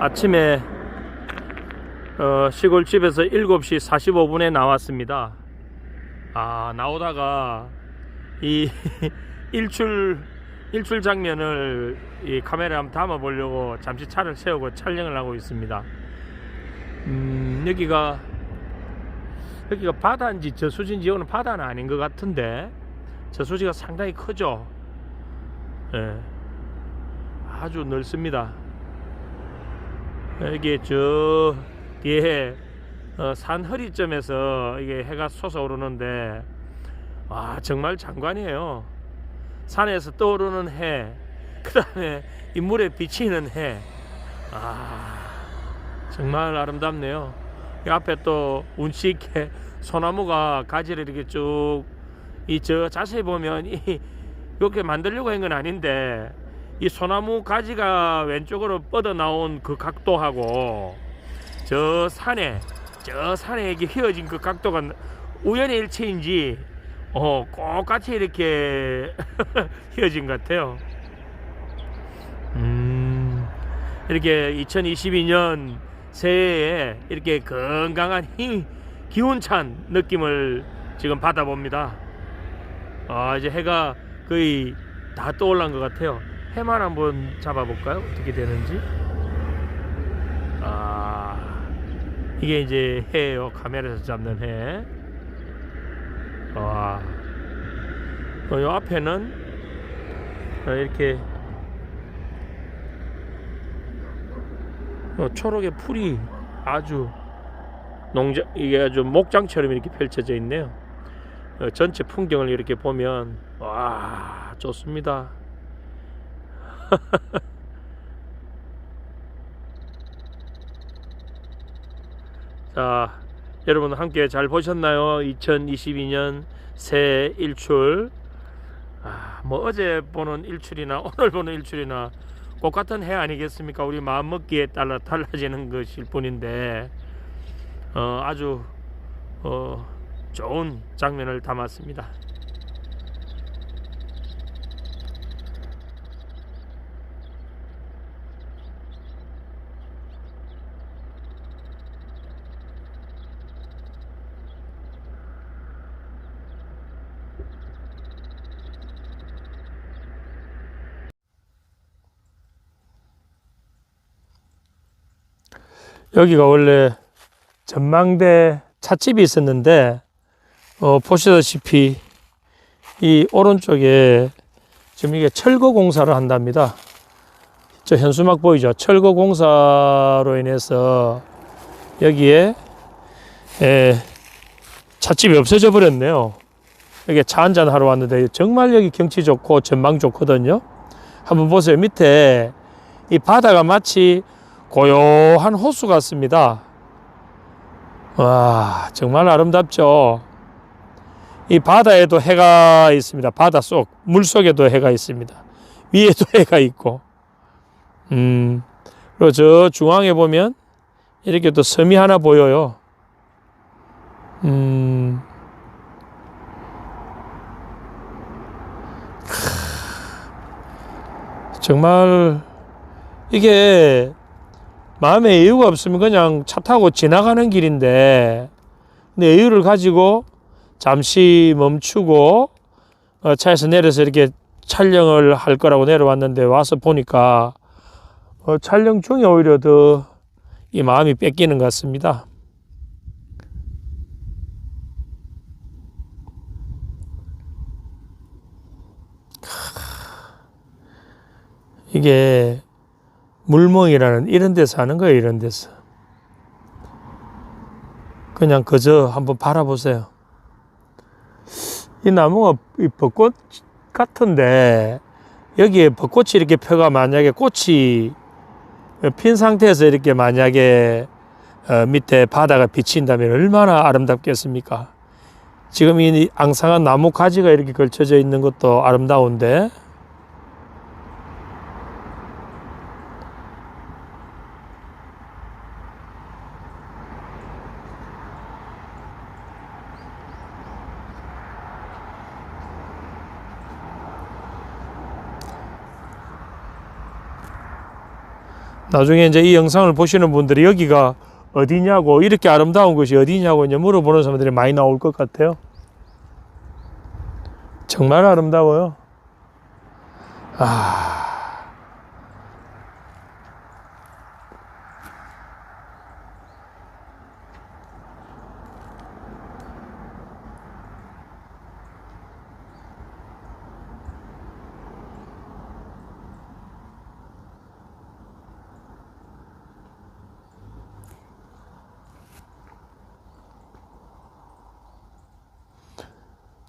아침에 어, 시골집에서 7시 45분에 나왔습니다. 아, 나오다가 이 일출 일출 장면을 이 카메라에 한번 담아 보려고 잠시 차를 세우고 촬영을 하고 있습니다. 음, 여기가 여기가 바다인지 저수지인지 이거는 바다는 아닌 것 같은데 저수지가 상당히 크죠. 예. 아주 넓습니다. 여기 저 뒤에 어, 산 허리점에서 이게 해가 솟아오르는데 와 정말 장관이에요. 산에서 떠오르는 해, 그 다음에 이 물에 비치는 해, 아 정말 아름답네요. 이 앞에 또 운치 있게 소나무가 가지를 이렇게 쭉 이 저 자세히 보면 이 이렇게 만들려고 한 건 아닌데 이 소나무 가지가 왼쪽으로 뻗어 나온 그 각도하고 저 산에 저 산에 이게 휘어진 그 각도가 우연의 일체인지 어 똑같이 이렇게 휘어진 것 같아요. 음 이렇게 2022년 새해에 이렇게 건강한 힘 기운찬 느낌을 지금 받아봅니다. 아 이제 해가 거의 다 떠올란 것 같아요. 해만 한번 잡아볼까요? 어떻게 되는지. 아 이게 이제 해예요. 카메라에서 잡는 해. 와. 어, 요 앞에는 어, 이렇게 어, 초록의 풀이 아주 농장 이게 아주 목장처럼 이렇게 펼쳐져 있네요. 어, 전체 풍경을 이렇게 보면 와 좋습니다. 자, 여러분 함께 잘 보셨나요? 2022년 새 일출. 아, 뭐 어제 보는 일출이나 오늘 보는 일출이나 똑같은 해 아니겠습니까? 우리 마음 먹기에 따라 달라지는 것일 뿐인데 어, 아주 어, 좋은 장면을 담았습니다. 여기가 원래 전망대 찻집이 있었는데 어, 보시다시피 이 오른쪽에 지금 이게 철거 공사를 한답니다. 저 현수막 보이죠? 철거 공사로 인해서 여기에 에, 찻집이 없어져 버렸네요. 여기 차 한잔 하러 왔는데 정말 여기 경치 좋고 전망 좋거든요. 한번 보세요. 밑에 이 바다가 마치 고요한 호수 같습니다. 와, 정말 아름답죠. 이 바다에도 해가 있습니다. 바다 속, 물 속에도 해가 있습니다. 위에도 해가 있고. 음, 그리고 저 중앙에 보면 이렇게 또 섬이 하나 보여요. 음, 크, 정말 이게 마음에 여유가 없으면 그냥 차 타고 지나가는 길인데 근데 여유를 가지고 잠시 멈추고 어, 차에서 내려서 이렇게 촬영을 할 거라고 내려왔는데 와서 보니까 어, 촬영 중에 오히려 더 이 마음이 뺏기는 것 같습니다. 이게 물멍이라는 이런 데서 하는 거예요, 이런 데서. 그냥 그저 한번 바라보세요. 이 나무가 이 벚꽃 같은데 여기에 벚꽃이 이렇게 펴가 만약에 꽃이 핀 상태에서 이렇게 만약에 어, 밑에 바다가 비친다면 얼마나 아름답겠습니까? 지금 이 앙상한 나무 가지가 이렇게 걸쳐져 있는 것도 아름다운데 나중에 이제 이 영상을 보시는 분들이 여기가 어디냐고 이렇게 아름다운 곳이 어디냐고 이제 물어보는 사람들이 많이 나올 것 같아요. 정말 아름다워요. 아.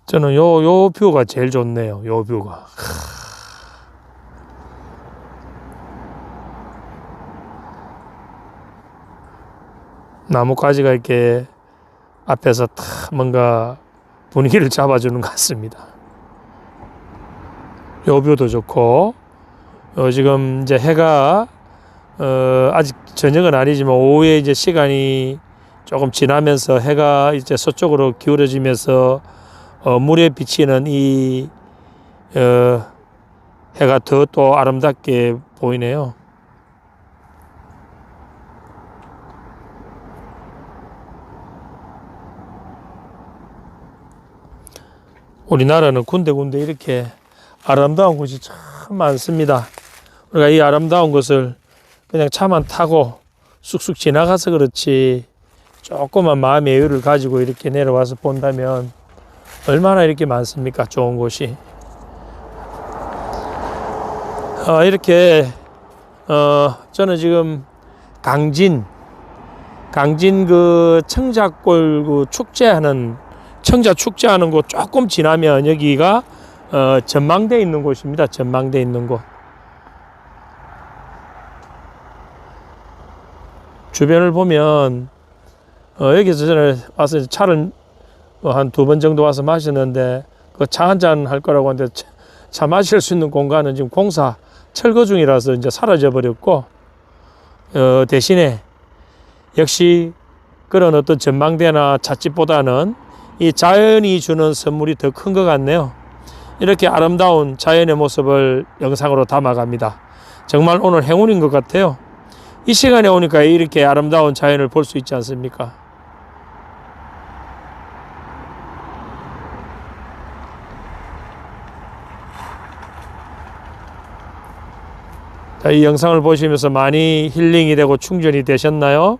저는 요, 요 뷰가 제일 좋네요. 요 뷰가. 나뭇가지가 이렇게 앞에서 탁 뭔가 분위기를 잡아주는 것 같습니다. 요 뷰도 좋고, 요 지금 이제 해가, 어, 아직 저녁은 아니지만 오후에 이제 시간이 조금 지나면서 해가 이제 서쪽으로 기울어지면서 어, 물에 비치는 이 어, 해가 더 또 아름답게 보이네요. 우리나라는 군데군데 이렇게 아름다운 곳이 참 많습니다. 우리가 이 아름다운 것을 그냥 차만 타고 쑥쑥 지나가서 그렇지 조그만 마음의 여유를 가지고 이렇게 내려와서 본다면 얼마나 이렇게 많습니까? 좋은 곳이. 어, 이렇게, 어, 저는 지금 강진, 강진 그 청자골 그 축제하는, 청자 축제하는 곳 조금 지나면 여기가 어, 전망대 있는 곳입니다. 전망대 있는 곳. 주변을 보면, 어, 여기서 저는 와서 차를 뭐 한 두 번 정도 와서 마셨는데 그 차 한 잔 할 거라고 하는데 차, 차 마실 수 있는 공간은 지금 공사 철거 중이라서 이제 사라져 버렸고 어, 대신에 역시 그런 어떤 전망대나 찻집보다는 이 자연이 주는 선물이 더 큰 것 같네요. 이렇게 아름다운 자연의 모습을 영상으로 담아갑니다. 정말 오늘 행운인 것 같아요. 이 시간에 오니까 이렇게 아름다운 자연을 볼 수 있지 않습니까? 자, 이 영상을 보시면서 많이 힐링이 되고 충전이 되셨나요?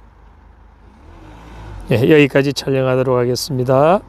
예, 여기까지 촬영하도록 하겠습니다.